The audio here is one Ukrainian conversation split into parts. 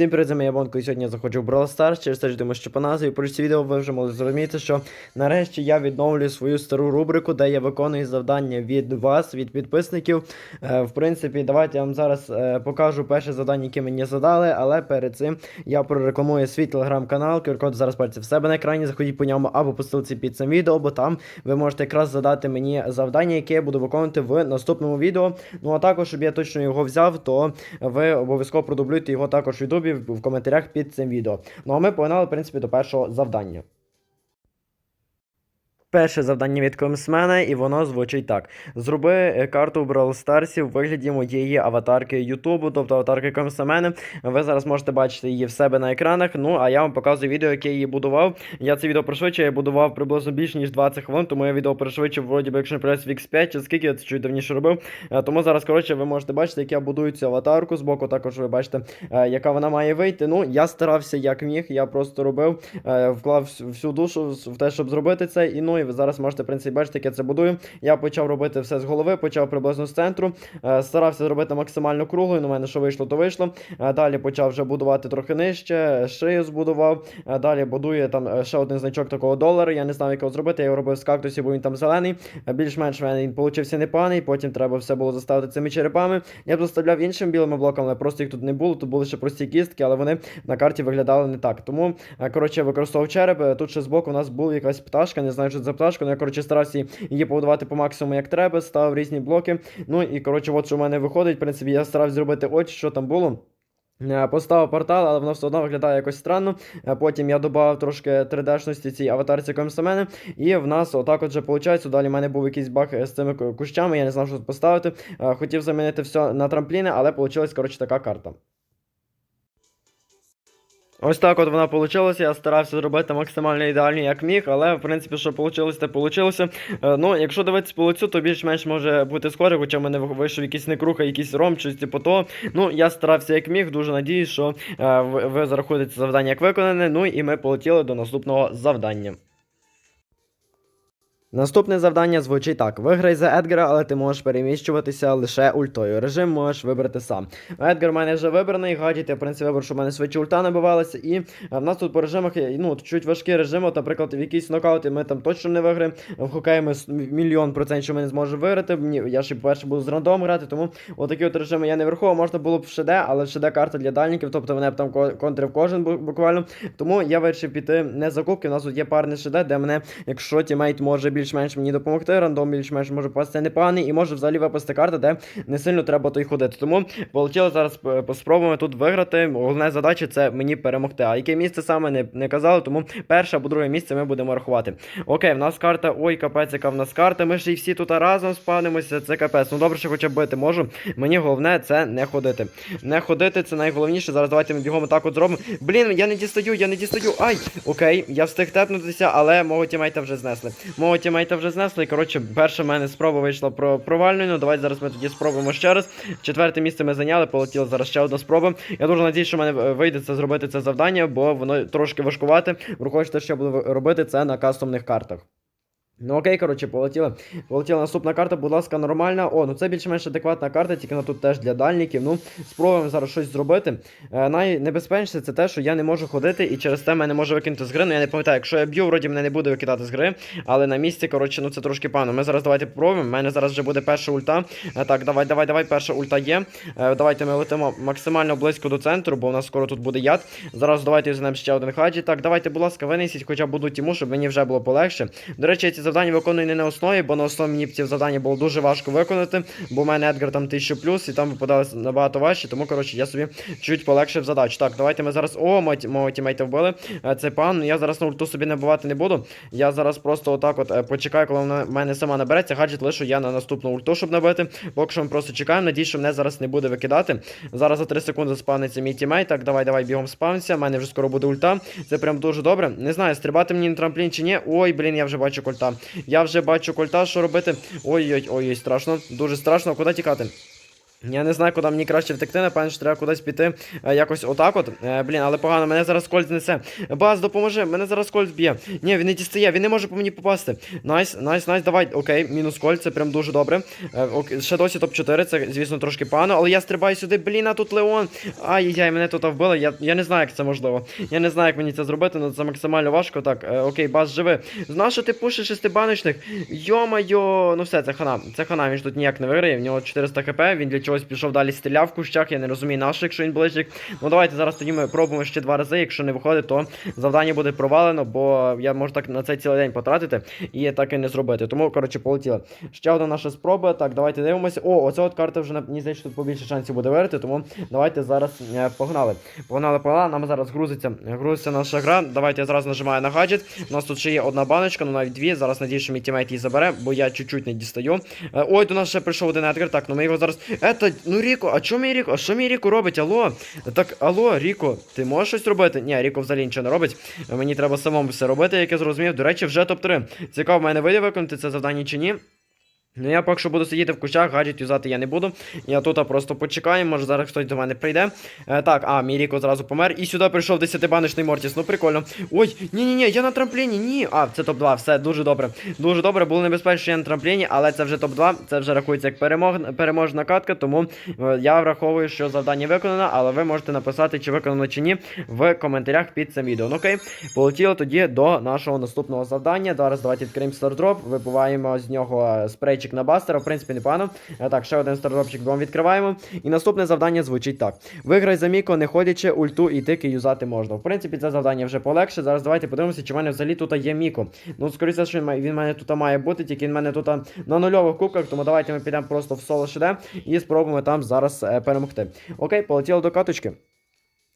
Всім привіт, я Бонко, і сьогодні заходжу в Brawl Stars, через те, думаю, що по назві про ці відео ви вже могли зрозуміти, що нарешті я відновлюю свою стару рубрику, де я виконую завдання від вас, від підписників. Е, в принципі, давайте я вам зараз е, покажу перше завдання, яке мені задали, але перед цим я прорекламую свій телеграм-канал, QR-код зараз бачите в себе на екрані, заходіть по ньому або по ссылці під цим відео, бо там ви можете якраз задати мені завдання, яке я буду виконувати в наступному відео. Ну а також, щоб я точно його взяв, то ви обов'язково продублюйте його також в Ютубі в коментарях під цим відео. Ну а ми погнали, в принципі, до першого завдання. Перше завдання від комсмена, і воно звучить так: зроби е, карту Brawl Stars в вигляді моєї аватарки Ютубу, тобто аватарки комсмена. Ви зараз можете бачити її в себе на екранах. Ну а я вам показую відео, яке я її будував. Я це відео пришвидшую, я будував приблизно більше ніж 20 хвилин, тому я відео пришвидшив, вроді би, якщо не в X5, чи скільки я це чуть давніше робив. Е, Тому зараз, коротше, ви можете бачити, як я будую цю аватарку. Збоку також ви бачите, е, яка вона має вийти. Ну, я старався як міг, я просто робив, вклав всю душу в те, щоб зробити це. І ну і ви зараз можете в принципі бачити, як я це будую. Я почав робити все з голови, почав приблизно з центру. е, Старався зробити максимально круглою. У мене що вийшло, то вийшло. Е, Далі почав вже будувати трохи нижче, шию збудував. Е, Далі будує там ще один значок такого долара. Я не знав, як його зробити. Я його робив з кактусів, бо він там зелений. Більш-менш він получився непоганий. Потім треба все було заставити цими черепами. Я б заставляв іншими білими блоками, але просто їх тут не було. Тут були ще прості кістки, але вони на карті виглядали не так. Тому, коротше, використовував череп. Тут ще збоку у нас була якась пташка, не знаю, що це за пташка. Ну я коротше старався її побудувати по максимуму, як треба, ставив різні блоки. Ну і коротше, от що в мене виходить. В принципі, я старався зробити очі, що там було. Е, Поставив портал, але воно все одно виглядає якось странно. Е, Потім я додав трошки 3D-шності цій аватарці комсамени. І в нас отак от виходить. Далі в мене був якийсь баг з цими кущами, я не знав, що поставити. Е, Хотів замінити все на трампліни, але вийшла, така карта. Ось так от вона вийшла. Я старався зробити максимально ідеально, як міг, але в принципі, що вийшло, те вийшло. Е, Ну, якщо дивитися по лицю, то більш-менш може бути скоро, хоча в мене вийшов якийсь некруха, якийсь ром, щось типу того. Ну, я старався як міг, дуже надіюсь, що е, ви, зарахуєте це завдання як виконане. Ну і ми полетіли до наступного завдання. Наступне завдання звучить так: виграй за Едгара, але ти можеш переміщуватися лише ультою. Режим можеш вибрати сам. Едгар в мене вже вибраний, гаджет, я в принципі вибрав, що в мене швидше ульта набивалася. І е, в нас тут по режимах ну, чуть важкі режими. От, наприклад, в якійсь нокауті ми там точно не виграємо. В хокеї ми мільйон процентів, що ми не зможемо виграти. Я ще перше буду з рандом грати, тому отакі от режими я не враховував. Можна було б в ШД, але ШД карта для дальників, тобто мене б там контрив кожен бу- буквально. Тому я вирішив піти не за кубки. У нас тут є парне ШД, де мене, якщо тімейт може більш-менш мені допомогти, рандом більш-менш може попасти непоганий, і може взагалі випасти карта, де не сильно треба той ходити. Тому полетіли зараз е, спробуємо тут виграти. Головна задача це мені перемогти. А яке місце саме не, не казали, тому перше або друге місце ми будемо рахувати. Окей, в нас карта. Ой, капець, яка в нас карта. Ми ж і всі тут разом спавнимося. Це капець. Ну добре, що хоча б бити можу. Мені головне це не ходити. Не ходити, це найголовніше. Зараз давайте ми бігом так от зробимо. Блін, я не дістаю, я не дістаю. Ай! Окей, я встиг тепнутися, але мого тімейта вже знесли. Мого тімейта вже знесли. Коротше, перша в мене спроба вийшла про провальною. Ну давайте зараз ми тоді спробуємо ще раз. Четверте місце ми зайняли, полетіла зараз ще одна спроба. Я дуже надіюсь, що в мене е, вийде це зробити це завдання, бо воно трошки важкувате. Враховуючи, що я буду робити це на кастомних картах. Ну окей, коротше, полетіли. Полетіла наступна карта, будь ласка, нормальна. О, ну це більш-менш адекватна карта, тільки вона тут теж для дальників. Ну, спробуємо зараз щось зробити. Е, найнебезпечніше це те, що я не можу ходити і через те мене може викинути з гри. Ну я не пам'ятаю, якщо я б'ю, вроді мене не буде викидати з гри, але на місці, коротше, ну це трошки погано. Ми зараз давайте попробуємо. У мене зараз вже буде перша ульта. Е, так, давай, давай, давай, перша ульта є. Е, давайте ми летимо максимально близько до центру, бо у нас скоро тут буде яд. Зараз давайте візьмемо ще один хаджі. Так, давайте, будь ласка, винесіть хоча б одну тіму, щоб мені вже було полегше. До речі, ці завдання виконую не на основі, бо на основі мені ці завдання було дуже важко виконати, бо в мене Едгар там 1000 плюс, і там випадали набагато важче, тому коротше я собі чуть полегшив задачу. Так, давайте ми зараз. О, мого тімейта вбили. Е, Це пан. Я зараз на ульту собі набивати не буду. Я зараз просто отак от е, почекаю, коли вона в мене сама набереться. Гаджет лишу я на наступну ульту, щоб набити. Поки що ми просто чекаємо. Надіюсь, що мене зараз не буде викидати. Зараз за 3 секунди спавниться мій тімейт. Так, давай, давай, бігом спавнися. У мене вже скоро буде ульта. Це прям дуже добре. Не знаю, стрибати мені на трамплін чи ні. Ой, блін, я вже бачу кольта. Я вже бачу кольта, що робити. Ой-ой, ой, страшно. Дуже страшно. Куди тікати? Я не знаю, куди мені краще втекти, напевно, що треба кудись піти е, якось отак от. Е, блін, але погано, мене зараз кольт несе. Баз, допоможи, мене зараз кольт б'є. Ні, він не дістає, він не може по мені попасти. Найс, найс, найс, давай. Окей, мінус кольт, це прям дуже добре. Е, ок, ще досі топ-4, це, звісно, трошки погано, але я стрибаю сюди, блін, а тут Леон. Ай-яй, мене тут вбили. Я, я не знаю, як це можливо. Я не знаю, як мені це зробити, але це максимально важко. Так, окей, баз живи. Знаєш, що ти пушиш шестибаночних? Йо-майо, ну все, це хана. Це хана, він ж тут ніяк не виграє. В нього 400 хп, він для чогось пішов далі стріляв в кущах, я не розумію наш, якщо він ближчик. Ну давайте зараз тоді ми пробуємо ще два рази. Якщо не виходить, то завдання буде провалено, бо я можу так на це цілий день потратити і так і не зробити. Тому, коротше, полетіли. Ще одна наша спроба. Так, давайте дивимося. О, оця от карта вже мені здається, тут побільше шансів буде виграти, тому давайте зараз е, погнали. Погнали, погнали. Нам зараз грузиться, грузиться наша гра. Давайте я зразу нажимаю на гаджет. У нас тут ще є одна баночка, ну навіть дві. Зараз надію, що мій тімейт її забере, бо я чуть-чуть не дістаю. Е, Ой, до нас ще прийшов один Едгар. Так, ну ми його зараз. Ета, ну Ріко, а що мій Ріко? А що мій Ріко робить? Алло? Так, алло, Ріко, ти можеш щось робити? Ні, Ріко взагалі нічого не робить. Мені треба самому все робити, як я зрозумів. До речі, вже топ-3. Цікаво, в мене вийде виконати це завдання чи ні. Ну я поки що буду сидіти в кущах, гаджет юзати я не буду. Я тут просто почекаю, може зараз хтось до мене прийде. Е, так, а, мій Ріко зразу помер. І сюди прийшов 10-баночний Мортіс. Ну прикольно. Ой, ні-ні-ні, я на трампліні, ні. А, це топ-2, все, дуже добре. Дуже добре, було небезпечно, що я на трампліні, але це вже топ-2, це вже рахується як перемог, переможна катка, тому е, я враховую, що завдання виконано, але ви можете написати, чи виконано чи ні, в коментарях під цим відео. Ну окей, полетіло тоді до нашого наступного завдання. Зараз давайте відкриємо стардроп, вибиваємо з нього е, спрейчик на бастера, в принципі, непогано. Е, Так, ще один стардропчик вам відкриваємо. І наступне завдання звучить так: виграй за Міко, не ходячи, ульту і тики юзати можна. В принципі, це завдання вже полегше. Зараз давайте подивимося, чи в мене взагалі тут є Міко. Ну, скоріше, що він в мене тут має бути, тільки він в мене тут на нульових кубках, тому давайте ми підемо просто в соло ШД і спробуємо там зараз е, перемогти. Окей, полетіло до каточки.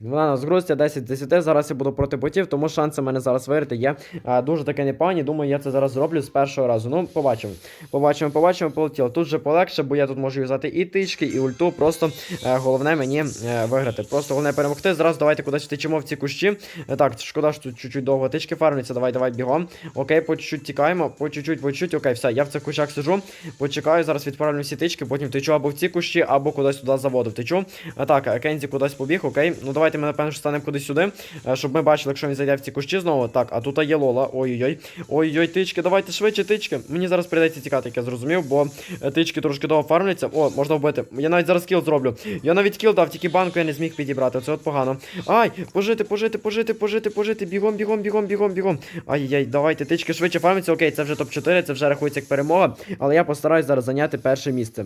Вона нас грузиться 10 з 10. Зараз я буду проти ботів, тому шанси мене зараз виграти є а, дуже таке непогані. Думаю, я це зараз зроблю з першого разу. Ну, побачимо. Побачимо, побачимо, полетіло. Тут вже полегше, бо я тут можу юзати і тички, і ульту. Просто е, головне мені е, виграти. Просто головне перемогти. Зараз давайте кудись втечемо в ці кущі. Е, так, шкода, що тут чуть-чуть довго тички фармляться. Давай, давай, бігом. Окей, по чуть-чуть тікаємо, по чуть-чуть, по чуть-чуть. Окей, все, я в цих кущах сиджу. Почекаю, зараз відправлю всі тички, потім втечу або в ці кущі, або кудись туди заводу втечу. А, так, Кензі кудись побіг, окей. Ну давайте ми напевно станемо кудись сюди, е, щоб ми бачили, якщо він зайде в ці кущі знову. Так, а тут є Лола. Ой-ой-ой. Ой-ой, тички, давайте швидше тички. Мені зараз прийдеться тікати, як я зрозумів, бо е, тички трошки довго фармляться. О, можна вбити. Я навіть зараз кіл зроблю. Я навіть кіл дав, тільки банку я не зміг підібрати. Це от погано. Ай, пожити, пожити, пожити, пожити, пожити. Бігом, бігом, бігом, бігом, бігом. Ай-яй, давайте, тички швидше фармляться. Окей, це вже топ-4, це вже рахується як перемога. Але я постараюсь зараз зайняти перше місце.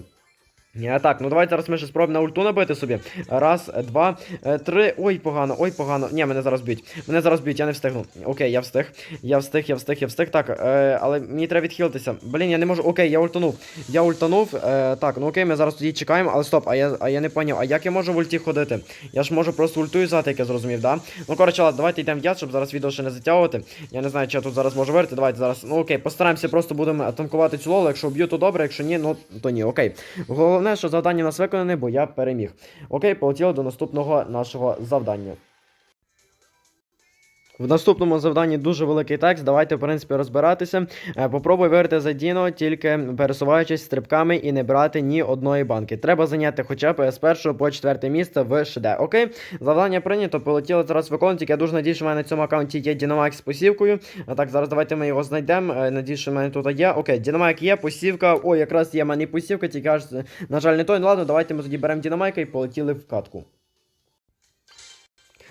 Так, ну давайте зараз ми ще спробуємо на ульту набити собі. Раз, два, е, три. Ой, погано, ой, погано. Ні, мене зараз б'ють. Мене зараз б'ють, я не встигну. Окей, я встиг. Я встиг, я встиг, я встиг. Так, е, але мені треба відхилитися. Блін, я не можу. Окей, я ультанув. Я ультанув. Е, так, ну окей, ми зараз тоді чекаємо, але стоп, а я, а я не поняв, а як я можу в ульті ходити? Я ж можу просто ульту юзати, як я зрозумів, да? Ну, коротше, ладно, давайте йдемо в яд, щоб зараз відео ще не затягувати. Я не знаю, чи я тут зараз можу вирити. Давайте зараз. Ну окей, постараємося просто будемо атакувати цю лолу. Якщо б'ю, то добре, якщо ні, ну то ні, окей. Головне, що завдання у нас виконане, бо я переміг. Окей, полетіли до наступного нашого завдання. В наступному завданні дуже великий текст. Давайте, в принципі, розбиратися. Е, Попробуй виграти за Діно, тільки пересуваючись стрибками і не брати ні одної банки. Треба зайняти хоча б з першого по четверте місце в ШД. Окей, завдання прийнято, полетіло зараз виконувати. Я дуже надію, що в мене на цьому аккаунті є Дінамайк з посівкою. А так, зараз давайте ми його знайдемо. Е, Надію, що в мене тут є. Окей, Дінамайк є, посівка. О, якраз є в мене посівка, тільки аж, на жаль, не той. Ну ладно, давайте ми тоді беремо Дінамайка і полетіли в катку.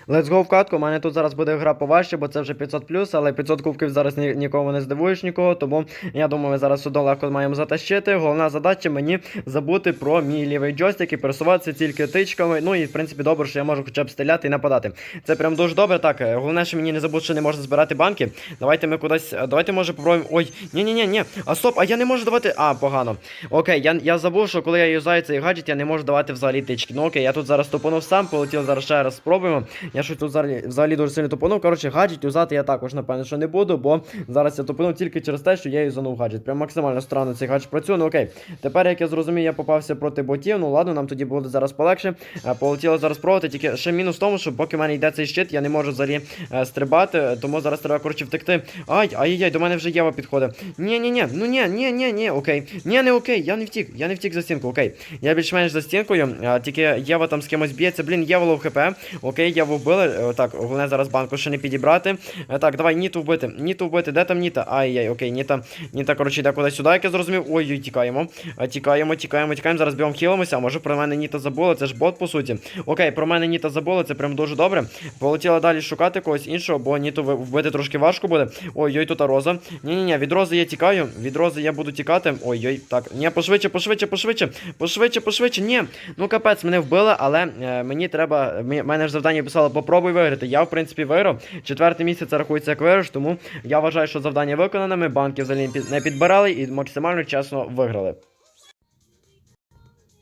Let's go в катку. У мене тут зараз буде гра поважче, бо це вже 500 але 500 кубків зараз ні, нікого не здивуєш нікого. Тому я думаю, ми зараз сюди легко маємо затащити. Головна задача мені забути про мій лівий джойстик і пересуватися тільки тичками. Ну і в принципі добре, що я можу хоча б стріляти і нападати. Це прям дуже добре. Так, е, головне, що мені не забути, що не можна збирати банки. Давайте ми кудись. е, Давайте може попробуємо. Ой, ні, ні, ні, ні. А стоп, а я не можу давати. А, погано. Окей, я, я забув, що коли я юзаю цей гаджет, я не можу давати взагалі тички. Ну окей, я тут зараз тупанув сам, полетів зараз ще раз спробуємо. Я щось тут взагалі, взагалі дуже сильно тупанув. Коротше, гаджет юзати я також, напевно, що не буду, бо зараз я тупанув тільки через те, що я юзанув гаджет. Прям максимально странно цей гаджет працює. Ну окей. Тепер, як я зрозумів, я попався проти ботів. Ну ладно, нам тоді буде зараз полегше. Е, Полетіло зараз пробувати. Тільки ще мінус в тому, що поки в мене йде цей щит, я не можу взагалі е, стрибати. Тому зараз треба коротше втекти. Ай, ай-яй, до мене вже Єва підходить. Ні, ні, ні, ну ні, ні, ні, ні, окей. Ні, не окей, я не втік, я не втік за стінку, окей. Я більш-менш за стінкою, а, тільки Єва там з кимось б'ється. Блін, Єва лов хп. Окей, Єву вбили. Е, Так, головне зараз банку ще не підібрати. Е, Так, давай, Ніту вбити. Ніту вбити. Де там Ніта? Ай-яй, окей, Ніта. Ніта, коротше, йде кудись сюди, як я зрозумів. Ой-ой, тікаємо. Е, Тікаємо, тікаємо, тікаємо. Зараз бігом хілимося. Може про мене Ніта забула? Це ж бот, по суті. Окей, про мене Ніта забула, це прям дуже добре. Полетіла далі шукати когось іншого, бо Ніту вбити трошки важко буде. Ой-ой, тут Роза. Ні-ні-ні, від Рози я тікаю. Від Рози я буду тікати. Ой-ой, так. Ні, пошвидше, пошвидше, пошвидше. Пошвидше, пошвидше. Ні. Ну капець, мене вбили, але е, мені треба. мене ж завдання писало попробуй виграти. Я, в принципі, виграв. Четверте місце це рахується як виграш, тому я вважаю, що завдання виконане. Ми банки взагалі не підбирали і максимально чесно виграли.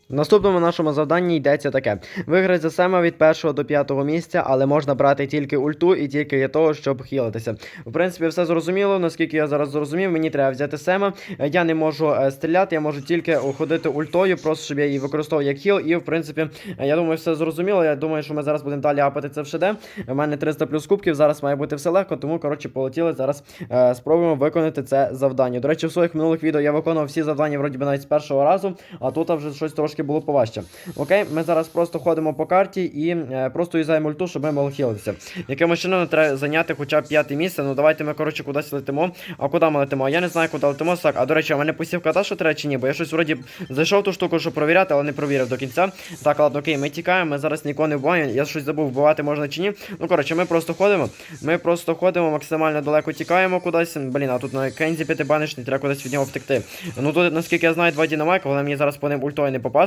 В наступному нашому завданні йдеться таке: виграти за Сема від першого до п'ятого місця, але можна брати тільки ульту і тільки для того, щоб хілитися. В принципі, все зрозуміло. Наскільки я зараз зрозумів, мені треба взяти Сема. Я не можу е, стріляти, я можу тільки ходити ультою, просто щоб я її використовував як хіл. І в принципі, я думаю, все зрозуміло. Я думаю, що ми зараз будемо далі апати це в ШД. У мене 300 плюс кубків. Зараз має бути все легко, тому коротше полетіли. Зараз е, спробуємо виконати це завдання. До речі, в своїх минулих відео я виконував всі завдання, вроді би навіть з першого разу, а тут вже щось трошки було поважче. Окей, ми зараз просто ходимо по карті і е, просто юзаємо ульту, щоб ми могли хілитися. Якимось чином треба зайняти хоча б п'яте місце. Ну давайте ми, коротше, кудись летимо. А куди ми летимо? Я не знаю, куди летимо. Так, а до речі, в мене посівка та, що треба чи ні, бо я щось вроді зайшов ту штуку, щоб провіряти, але не провірив до кінця. Так, ладно, окей, ми тікаємо, ми зараз нікого не вбиваємо. Я щось забув, вбивати можна чи ні. Ну, коротше, ми просто ходимо. Ми просто ходимо, максимально далеко тікаємо кудись. Блін, а тут на Кензі п'ятибанишний, треба кудись від нього втекти. Ну тут, наскільки я знаю, два дінамайка, але мені зараз по ним ультою не попасти.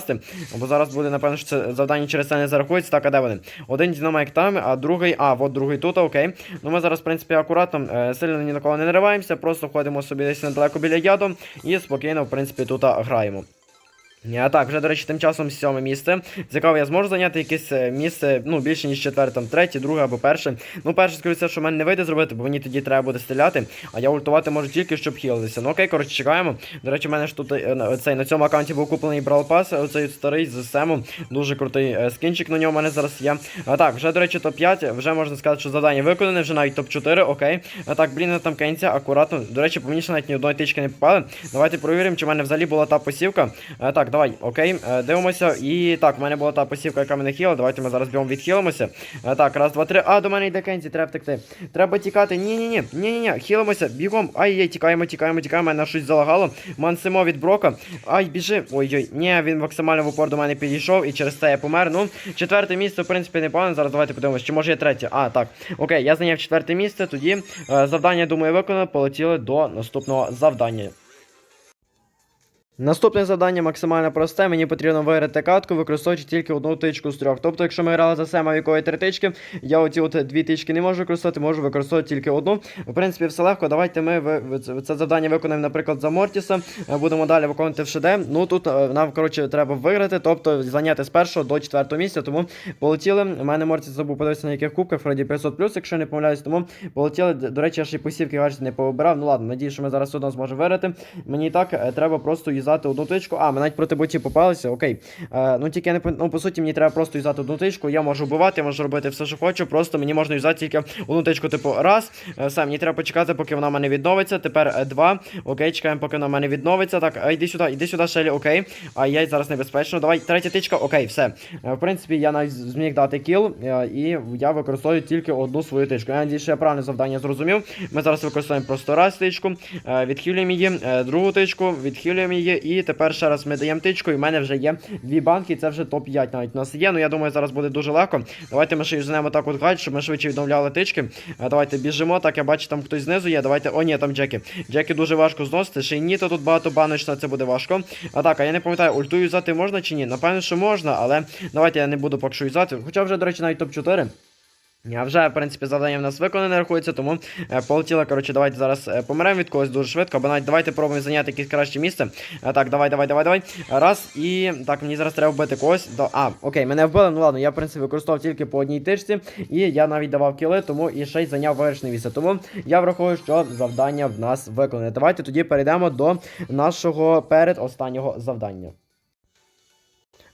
Бо зараз буде, напевно, що це завдання через це не зарахується. Так, а де вони? Один дінамайк там, а другий. А, от другий тут, окей. Ну ми зараз, в принципі, акуратно, е, сильно ні на кого не нариваємося, просто ходимо собі десь недалеко біля яду і спокійно, в принципі, тут граємо. А так, вже, до речі, тим часом сьоме місце. Цікаво, я зможу зайняти якесь е, місце, ну, більше, ніж четверте, там, третє, друге або перше. Ну, перше, скоріше, що мене не вийде зробити, бо мені тоді треба буде стріляти, а я ультувати можу тільки, щоб хілитися. Ну окей, коротше, чекаємо. До речі, в мене ж тут е, цей, на цьому аккаунті був куплений Brawl Pass, оцей старий з Семом. Дуже крутий е, скінчик на ньому в мене зараз є. А так, вже, до речі, топ-5, вже можна сказати, що завдання виконане, вже навіть топ-4, окей. А так, блін, там кенця, акуратно. До речі, по навіть ні одної тички не попали. Давайте перевіримо, чи в мене взагалі була та посівка. А, так, давай, окей. Е, Дивимося. І так, в мене була та посівка, яка мене хіла. Давайте ми зараз бігом відхилимося. Е, Так, раз, два, три. А, до мене йде Кензі, треба втекти. Треба тікати. Ні-ні-ні. Ні-ні-ні. Хілимося. Бігом. Ай-яй, тікаємо, тікаємо, тікаємо. Мене щось залагало. Мансимо від Брока. Ай, біжи. Ой-ой. Ні, він максимально в упор до мене підійшов і через це я помер. Ну, четверте місце, в принципі, непогано. Зараз давайте подивимося, чи може є третє. А, так. Окей, я зайняв четверте місце. Тоді е, завдання, думаю, виконано. Полетіли до наступного завдання. Наступне завдання максимально просте. Мені потрібно виграти катку, використовуючи тільки одну тичку з трьох. Тобто, якщо ми грали за сема якої три тички, я оці от дві тички не можу використовувати, можу використовувати тільки одну. В принципі, все легко. Давайте ми це- завдання виконаємо, наприклад, за Мортіса. Е, Будемо далі виконувати в ШД. Ну тут е, нам коротше треба виграти, тобто зайняти з першого до четвертого місця. Тому полетіли. У мене Мортіс забув подивитися на яких кубках, Фредді 500 якщо не помиляюсь. Тому полетіли. До речі, я ще й посівки гаджет не пообирав. Ну ладно, надію, що ми зараз одно зможемо виграти. Мені і так е, треба просто юзати одну тичку. А, ми навіть проти ботів попалися, окей. Е, ну тільки я не ну, по суті, мені треба просто юзати одну тичку. Я можу вбивати, я можу робити все, що хочу. Просто мені можна юзати тільки одну тичку, типу, раз. Е, все, мені треба почекати, поки вона в мене відновиться. Тепер е, два. Окей, чекаємо, поки вона в мене відновиться. Так, а йди сюди, йди сюди, Шелі, окей. А я зараз небезпечно. Давай, третя тичка, окей, все. Е, в принципі, я навіть зміг дати кіл, е, і я використовую тільки одну свою тичку. Я надію, що я правильно завдання зрозумів. Ми зараз використовуємо просто раз тичку, е, відхилюємо її, е, другу тичку, відхилюємо її, і тепер ще раз ми даємо тичку, і в мене вже є дві банки, це вже топ-5 навіть у нас є. Ну я думаю, зараз буде дуже легко. Давайте ми ще юзнемо так от гайд, щоб ми швидше відновляли тички. Давайте біжимо. Так, я бачу, там хтось знизу є. Давайте. О, ні, там Джекі. Джекі дуже важко зносити. Ще й ніто тут багато баночна, це буде важко. А так, а я не пам'ятаю, ульту юзати можна чи ні? Напевно, що можна, але давайте я не буду поки що юзати. Хоча вже, до речі, навіть топ-4. А вже, в принципі, завдання в нас виконане рахується, тому е, полетіло. Коротше, давайте зараз е, помремо від когось дуже швидко, або навіть давайте пробуємо зайняти якесь краще місце. Е, так, давай, давай, давай, давай. Раз. І так, мені зараз треба вбити когось. До... А, окей, мене вбили. Ну ладно, я в принципі використовував тільки по одній тичці, і я навіть давав кіли, тому і ще й зайняв вирішне місце. Тому я враховую, що завдання в нас виконане. Давайте тоді перейдемо до нашого передостаннього завдання.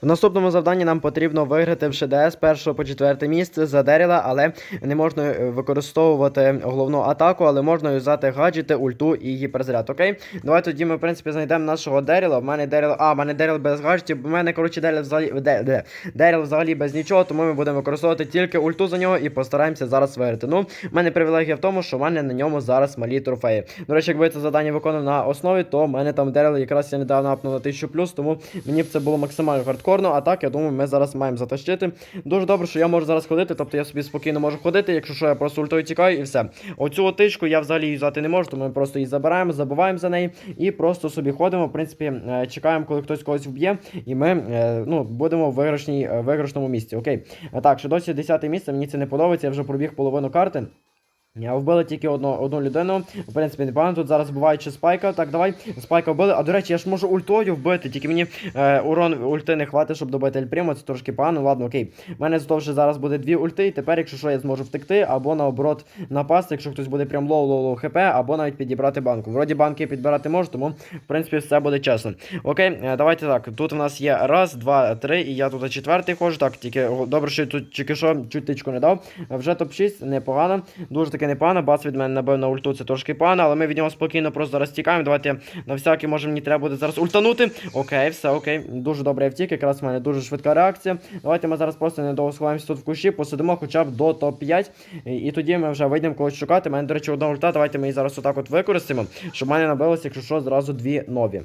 В наступному завданні нам потрібно виграти в ШДС першого по четверте місце за Деріла, але не можна е, використовувати головну атаку, але можна юзати гаджети, ульту і гіперзаряд. Окей? Давайте тоді ми, в принципі, знайдемо нашого Деріла. В мене Деріл. А, в мене Деріл без гаджетів. В мене, коротше, Деріл взагалі. Де. Деріл взагалі без нічого, тому ми будемо використовувати тільки ульту за нього і постараємося зараз виграти. Ну, в мене привілегія в тому, що в мене на ньому зараз малі трофеї. До речі, якби це завдання виконав на основі, то в мене там Деріл якраз я недавно апнув на 1000 плюс, тому мені б це було максимально хардкорно. А так, я думаю, ми зараз маємо затащити. Дуже добре, що я можу зараз ходити, тобто я собі спокійно можу ходити, якщо що, я просто ультою тікаю і все. Оцю отичку я взагалі юзати не можу, тому ми просто її забираємо, забуваємо за неї і просто собі ходимо. В принципі, е, чекаємо, коли хтось когось вб'є, і ми е, ну, будемо в виграшній, е, виграшному місці. Окей. Так, що досі 10 місце, мені це не подобається, я вже пробіг половину карти. Я вбили тільки одну, одну людину. В принципі, непогано. Тут зараз бувають ще спайка. Так, давай. Спайка вбили. А до речі, я ж можу ультою вбити, тільки мені е, урон ульти не хватить, щоб добити Ельпримо. Це трошки погано. Ладно, окей. У мене зато вже зараз буде дві ульти. І тепер, якщо що, я зможу втекти, або наоборот напасти, якщо хтось буде прям лоу-лоу-лоу хп, або навіть підібрати банку. Вроді банки підбирати можу, тому в принципі все буде чесно. Окей, е, давайте так. Тут у нас є раз, два, три, і я тут четвертий ходжу. Так, тільки добре, що я тут тільки що тичку не дав. Вже топ-6, непогано. Дуже таки непогано. Бац від мене набив на ульту, це трошки погано, але ми від нього спокійно просто зараз тікаємо. Давайте на всякий, може мені треба буде зараз ультанути. Окей, все окей. Дуже добре втік, якраз в мене дуже швидка реакція. Давайте ми зараз просто недовго сховаємося тут в кущі, посидимо хоча б до топ-5. І, і тоді ми вже вийдемо когось шукати. У мене, до речі, одна ульта. Давайте ми її зараз отак от використаємо, щоб в мене набилося, якщо що, зразу дві нові.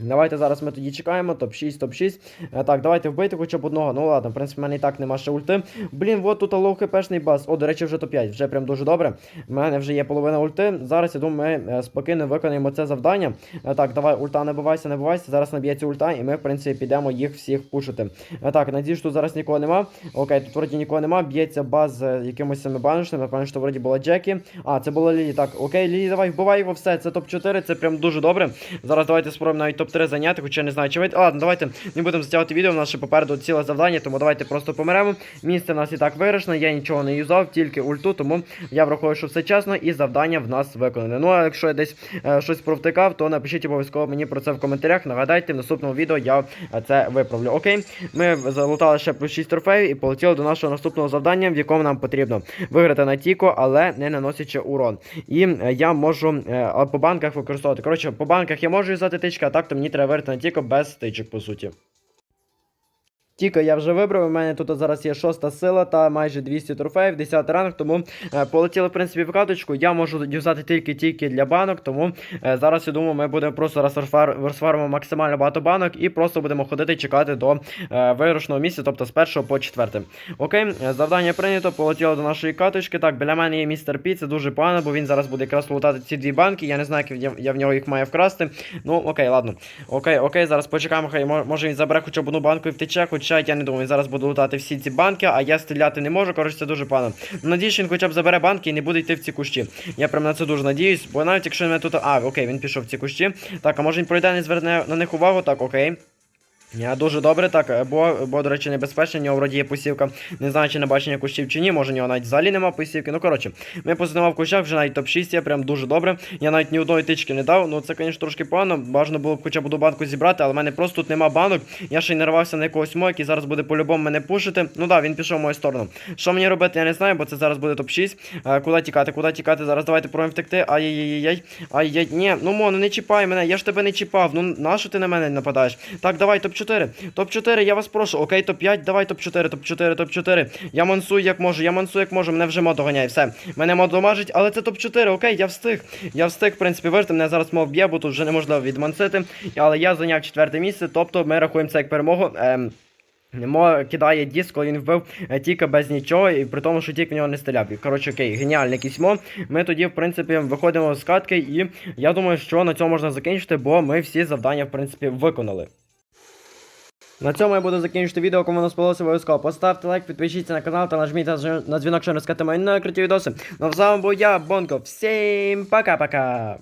Давайте зараз ми тоді чекаємо. Топ-6, топ-6. Е, Так, давайте вбити хоча б одного. Ну ладно, в принципі, в мене і так нема ще ульти. Блін, от тут лоу хпшний бас. О, до речі, вже топ-5. Вже прям дуже добре. У мене вже є половина ульти. Зараз я думаю, ми е, спокійно виконаємо це завдання. Е, Так, давай, ульта, не бувайся, не бувайся. Зараз наб'ється ульта, і ми, в принципі, підемо їх всіх пушити. Так, надіюсь, що тут зараз нікого нема. Окей, тут вроді нікого нема. Б'ється баз з якимось саме баночним. Напевно, що вроді була Джекі. А, це була Лілі. Так, окей, Лілі, давай, вбивай його, все. Це топ-4, це прям дуже добре. Зараз давайте спробуємо навіть топ-3 зайняти, хоча не знаю, чи вийде. Ладно, давайте не будемо затягувати відео. У нас ще попереду ціле завдання, тому давайте просто помремо. Місце в нас і так вирішено, я нічого не юзав, тільки ульту, тому я враховую, що все чесно, і завдання в нас виконане. Ну а якщо я десь е, щось провтикав, то напишіть обов'язково мені про це в коментарях. Нагадайте, в наступному відео я е, це виправлю. Окей, ми залутали ще плюс 6 трофеїв і полетіли до нашого наступного завдання, в якому нам потрібно виграти на Тіко, але не наносячи урон. І е, я можу е, по банках використовувати. Коротше, по банках я можу юзати тички, а так то мені треба виграти на Тіко без стичок, по суті. Тіко я вже вибрав. У мене тут зараз є шоста сила та майже 200 трофеїв, 10 ранг, тому е, полетіли в принципі в каточку. Я можу юзати тільки тільки для банок, тому е, зараз я думаю, ми будемо просто розфармимо максимально багато банок і просто будемо ходити чекати до е, виграшного місця, тобто з першого по четверте. Окей, е, завдання прийнято, полетіло до нашої каточки. Так, біля мене є містер Пі, це дуже погано, бо він зараз буде якраз лутати ці дві банки. Я не знаю, як я, в нього їх маю вкрасти. Ну, окей, ладно. Окей, окей, зараз почекаємо, хай може він забере хоча б одну банку і втече, хоча я не думаю, він зараз буде лутати всі ці банки, а я стріляти не можу. Коротше, це дуже погано. Надіюсь, що він хоча б забере банки і не буде йти в ці кущі. Я прям на це дуже надіюсь, бо навіть якщо мене тут. А, окей, він пішов в ці кущі. Так, а може він пройде, не зверне на них увагу? Так, окей. Я дуже добре, так, е, бо, бо, до речі, небезпечно, в нього вроді є посівка. Не знаю, чи на бачення кущів чи ні, може в нього навіть взагалі нема посівки. Ну, коротше, ми позитивав кущах, вже навіть топ-6 є, прям дуже добре. Я навіть ні одної тички не дав. Ну це, звісно, трошки погано. Бажано було б хоча б одну банку зібрати, але в мене просто тут нема банок. Я ще й нарвався на якогось мо, який зараз буде по-любому мене пушити. Ну да, він пішов в мою сторону. Що мені робити, я не знаю, бо це зараз буде топ-6. Е, куди тікати, куди тікати? Зараз давайте пробуємо втекти. Ай-яй-яй-яй. Ай-яй. Ні, ну мо, ну не чіпай мене, я ж тебе не чіпав. Ну нащо ти на мене нападаєш? Так, давай, топ-4. Топ-4, я вас прошу. Окей, топ-5, давай топ-4, топ-4, топ-4. Я мансую як можу, я мансую як можу, мене вже мод доганяє. Все. Мене мод домажить, але це топ-4, окей, я встиг. Я встиг, в принципі, вижити. Мене зараз мов б'є, бо тут вже неможливо відмансити. Але я зайняв четверте місце, тобто ми рахуємо це як перемогу. Ем, Мо кидає диск, коли він вбив е, тільки без нічого, і при тому, що тік в нього не стріляв. Коротше, окей, геніальне якийсь мо. Ми тоді, в принципі, виходимо з катки, і я думаю, що на цьому можна закінчити, бо ми всі завдання, в принципі, виконали. На цьому я буду закінчити відео, кому воно сподобалося обов'язково. Поставте лайк, підпишіться на канал та нажміть на дзвінок, щоб не скати мої нові круті відоси. Ну, а з був я, Бонко. Всім пока-пока!